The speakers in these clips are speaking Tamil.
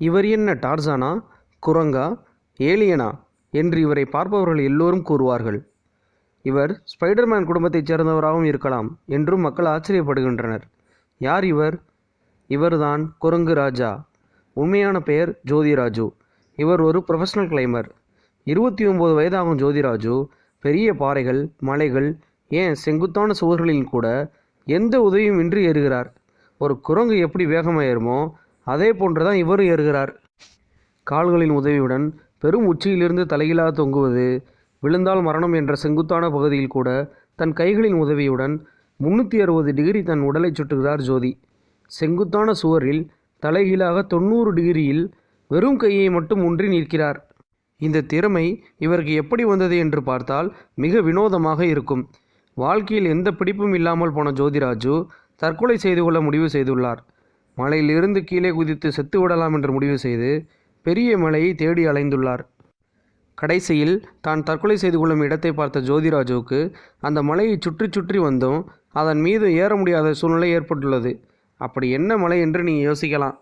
இவர் என்ன டார்சானா குரங்கா ஏலியனா என்று இவரை பார்ப்பவர்கள் எல்லோரும் கூறுவார்கள். இவர் ஸ்பைடர்மேன் குடும்பத்தைச் சேர்ந்தவராகவும் இருக்கலாம் என்றும் மக்கள் ஆச்சரியப்படுகின்றனர். யார் இவர்? இவர்தான் குரங்கு ராஜா. உண்மையான பெயர் ஜோதிராஜு. இவர் ஒரு ப்ரொஃபஷனல் கிளைமர் இருபத்தி ஒம்பது வயதாகும் ஜோதிராஜு. பெரிய பாறைகள் மலைகள் ஏன் செங்குத்தான சுவர்களில் கூட எந்த உதவியும் இன்றி ஏறுகிறார்? ஒரு குரங்கு எப்படி வேகமாக ஏறுமோ அதே போன்று தான் இவரும் ஏறுகிறார். கால்களின் உதவியுடன் பெரும் உச்சியிலிருந்து தலையிலா தொங்குவது விழுந்தால் மரணம் என்ற செங்குத்தான பகுதியில் கூட தன் கைகளின் உதவியுடன் முன்னூற்றி அறுபது டிகிரி தன் உடலை சுட்டுகிறார் ஜோதி. செங்குத்தான சுவரில் தலைகீழாக தொண்ணூறு டிகிரியில் வெறும் கையை மட்டும் ஒன்றி நிற்கிறார். இந்த திறமை இவருக்கு எப்படி வந்தது என்று பார்த்தால் மிக வினோதமாக இருக்கும். வாழ்க்கையில் எந்த பிடிப்பும் இல்லாமல் போன ஜோதிராஜு தற்கொலை செய்து கொள்ள முடிவு செய்துள்ளார். மலையிலிருந்து கீழே குதித்து செத்து விடலாம் என்று முடிவு செய்து பெரிய மலையை தேடி அலைந்துள்ளார். கடைசியில் தான் தற்கொலை செய்து கொள்ளும் இடத்தை பார்த்த ஜோதிராஜுவுக்கு அந்த மலையை சுற்றி சுற்றி வந்தும் அதன் மீது ஏற முடியாத சூழ்நிலை ஏற்பட்டுள்ளது. அப்படி என்ன மலை என்று நீங்கள் யோசிக்கலாம்.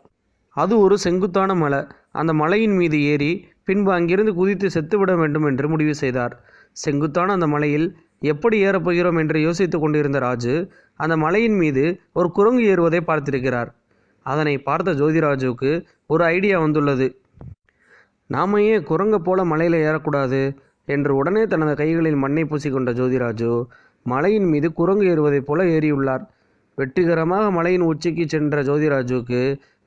அது ஒரு செங்குத்தான மலை. அந்த மலையின் மீது ஏறி பின்பு அங்கிருந்து குதித்து செத்துவிட வேண்டும் என்று முடிவு செய்தார். செங்குத்தான அந்த மலையில் எப்படி ஏறப்போகிறோம் என்று யோசித்து கொண்டிருந்த ராஜு அந்த மலையின் மீது ஒரு குரங்கு ஏறுவதை பார்த்திருக்கிறார். அதனை பார்த்த ஜோதிராஜுவுக்கு ஒரு ஐடியா வந்துள்ளது. நாம ஏன் குரங்கை போல மலையில் ஏறக்கூடாது? என்று உடனே தனது கைகளில் மண்ணை பூசிக்கொண்ட ஜோதிராஜு மலையின் மீது குரங்கு ஏறுவதைப் போல ஏறியுள்ளார். வெற்றிகரமாக மலையின் உச்சிக்கு சென்ற ஜோதிராஜுவுக்கு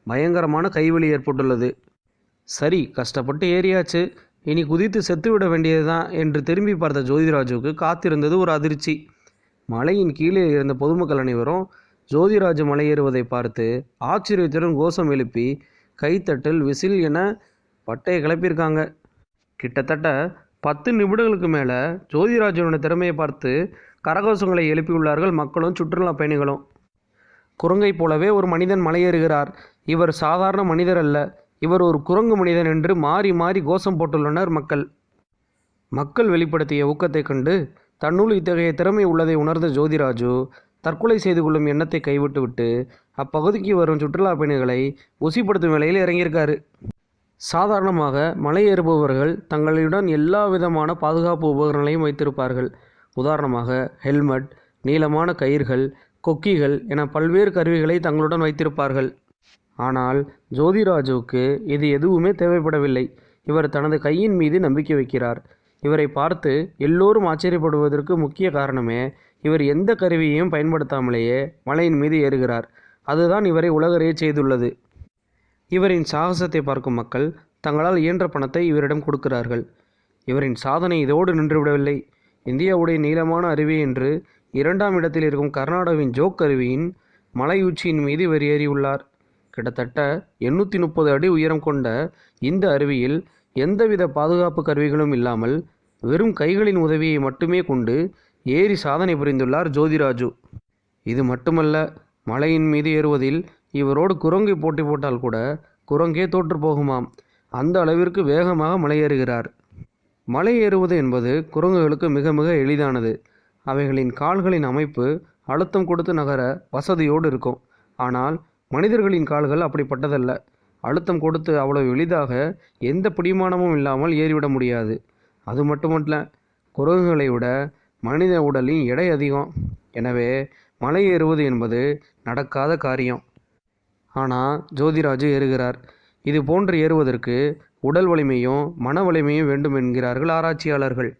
பயங்கரமான கைவலி ஏற்பட்டுள்ளது. சரி கஷ்டப்பட்டு ஏறியாச்சு. இனி குதித்து செத்துவிட வேண்டியதுதான் என்று திரும்பி பார்த்த ஜோதிராஜுவுக்கு காத்திருந்தது ஒரு அதிர்ச்சி. மலையின் கீழே இருந்த பொதுமக்கள் அனைவரும் ஜோதிராஜு மலையேறுவதை பார்த்து ஆச்சரியத்துடன் கோஷம் எழுப்பி கைத்தட்டல் விசில் என பட்டையை கிளப்பியிருக்காங்க. கிட்டத்தட்ட பத்து நிமிடங்களுக்கு மேலே ஜோதிராஜனுடைய திறமையை பார்த்து கரகோஷங்களை எழுப்பியுள்ளார்கள் மக்களும் சுற்றுலா பயணிகளும். குரங்கைப் போலவே ஒரு மனிதன் மலையேறுகிறார். இவர் சாதாரண மனிதர் அல்ல. இவர் ஒரு குரங்கு மனிதன் என்று மாறி மாறி கோஷம் போட்டுள்ளனர் மக்கள். மக்கள் வெளிப்படுத்திய ஊக்கத்தைக் கண்டு தன்னுள் இத்தகைய திறமை உள்ளதை உணர்ந்த ஜோதிராஜு தற்கொலை செய்து கொள்ளும் எண்ணத்தை கைவிட்டுவிட்டு அப்பகுதிக்கு வரும் சுற்றுலா பயணிகளை உசிப்படுத்தும் வேலையில் இறங்கியிருக்காரு. சாதாரணமாக மலை ஏறுபவர்கள் தங்களுடன் எல்லா விதமான பாதுகாப்பு உபகரணங்களையும் வைத்திருப்பார்கள். உதாரணமாக ஹெல்மெட் நீளமான கயிர்கள் கொக்கிகள் என பல்வேறு கருவிகளை தங்களுடன் வைத்திருப்பார்கள். ஆனால் ஜோதிராஜுவுக்கு இது எதுவுமே தேவைப்படவில்லை. இவர் தனது கையின் மீது நம்பிக்கை வைக்கிறார். இவரை பார்த்து எல்லோரும் ஆச்சரியப்படுவதற்கு முக்கிய காரணமே இவர் எந்த கருவியையும் பயன்படுத்தாமலேயே மலையின் மீது ஏறுகிறார். அதுதான் இவரை உலகறிய செய்துள்ளது. இவரின் சாகசத்தை பார்க்கும் மக்கள் தங்களால் இயன்ற பணத்தை இவரிடம் கொடுக்கிறார்கள். இவரின் சாதனை இதோடு நின்றுவிடவில்லை. இந்தியாவுடைய நீளமான அருவி என்று இரண்டாம் இடத்தில் இருக்கும் கர்நாடகாவின் ஜோக் அருவியின் மலை உச்சியின் மீது இவர் ஏறியுள்ளார். கிட்டத்தட்ட எண்ணூற்றி முப்பது அடி உயரம் கொண்ட இந்த அருவியில் எந்தவித பாதுகாப்பு கருவிகளும் இல்லாமல் வெறும் கைகளின் உதவியை மட்டுமே கொண்டு ஏறி சாதனை புரிந்துள்ளார் ஜோதிராஜு. இது மட்டுமல்ல மலையின் மீது ஏறுவதில் இவரோடு குரங்கை போட்டி போட்டால் கூட குரங்கே தோற்று போகுமாம். அந்த அளவிற்கு வேகமாக மலையேறுகிறார். மலை ஏறுவது என்பது குரங்குகளுக்கு மிக மிக எளிதானது. அவைகளின் கால்களின் அமைப்பு அழுத்தம் கொடுத்து நகர வசதியோடு இருக்கும். ஆனால் மனிதர்களின் கால்கள் அப்படிப்பட்டதல்ல. அழுத்தம் கொடுத்து அவ்வளவு எளிதாக எந்த பிடிமானமும் இல்லாமல் ஏறிவிட முடியாது. அது மட்டுமல்ல குரங்குகளை விட மனித உடலின் எடை அதிகம். எனவே மலை ஏறுவது என்பது நடக்காத காரியம். ஆனால் ஜோதிராஜு ஏறுகிறார். இது போன்று ஏறுவதற்கு உடல் வலிமையும் மன வலிமையும் வேண்டும் என்கிறார்கள் ஆராய்ச்சியாளர்கள்.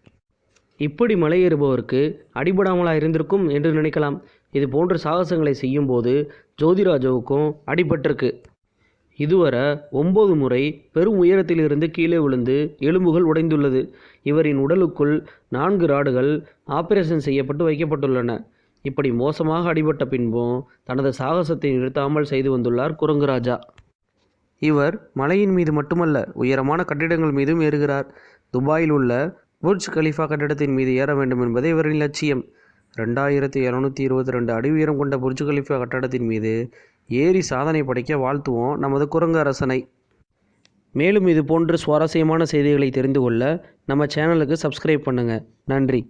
இப்படி மலை ஏறுபவருக்கு அடிபடாமலா இருந்திருக்கும் என்று நினைக்கலாம். இது போன்ற சாகசங்களை செய்யும்போது ஜோதிராஜுவுக்கும் அடிபட்டிருக்கு. இதுவரை ஒம்பது முறை பெரும் உயரத்திலிருந்து கீழே விழுந்து எலும்புகள் உடைந்துள்ளது. இவரின் உடலுக்குள் நான்கு ராடுகள் ஆபரேஷன் செய்யப்பட்டு வைக்கப்பட்டுள்ளன. இப்படி மோசமாக அடிபட்ட பின்பும் தனது சாகசத்தை நிறுத்தாமல் செய்து வந்துள்ளார் குரங்கு ராஜா இவர் மலையின் மீது மட்டுமல்ல உயரமான கட்டிடங்கள் மீதும் ஏறுகிறார். துபாயில் உள்ள புர்ஜ் கலிஃபா கட்டிடத்தின் மீது ஏற வேண்டும் என்பதே இவரின் லட்சியம். ரெண்டாயிரத்தி இரநூத்தி இருபத்தி ரெண்டு அடி உயரம் கொண்ட புர்ஜ் கலிஃபா கட்டடத்தின் மீது ஏறி சாதனை படைக்க வாழ்த்துவோம் நமது குரங்கு அரசனை மேலும் இது போன்ற சுவாரஸ்யமான செய்திகளை தெரிந்து கொள்ள நம்ம சேனலுக்கு சப்ஸ்கிரைப் பண்ணுங்கள் நன்றி.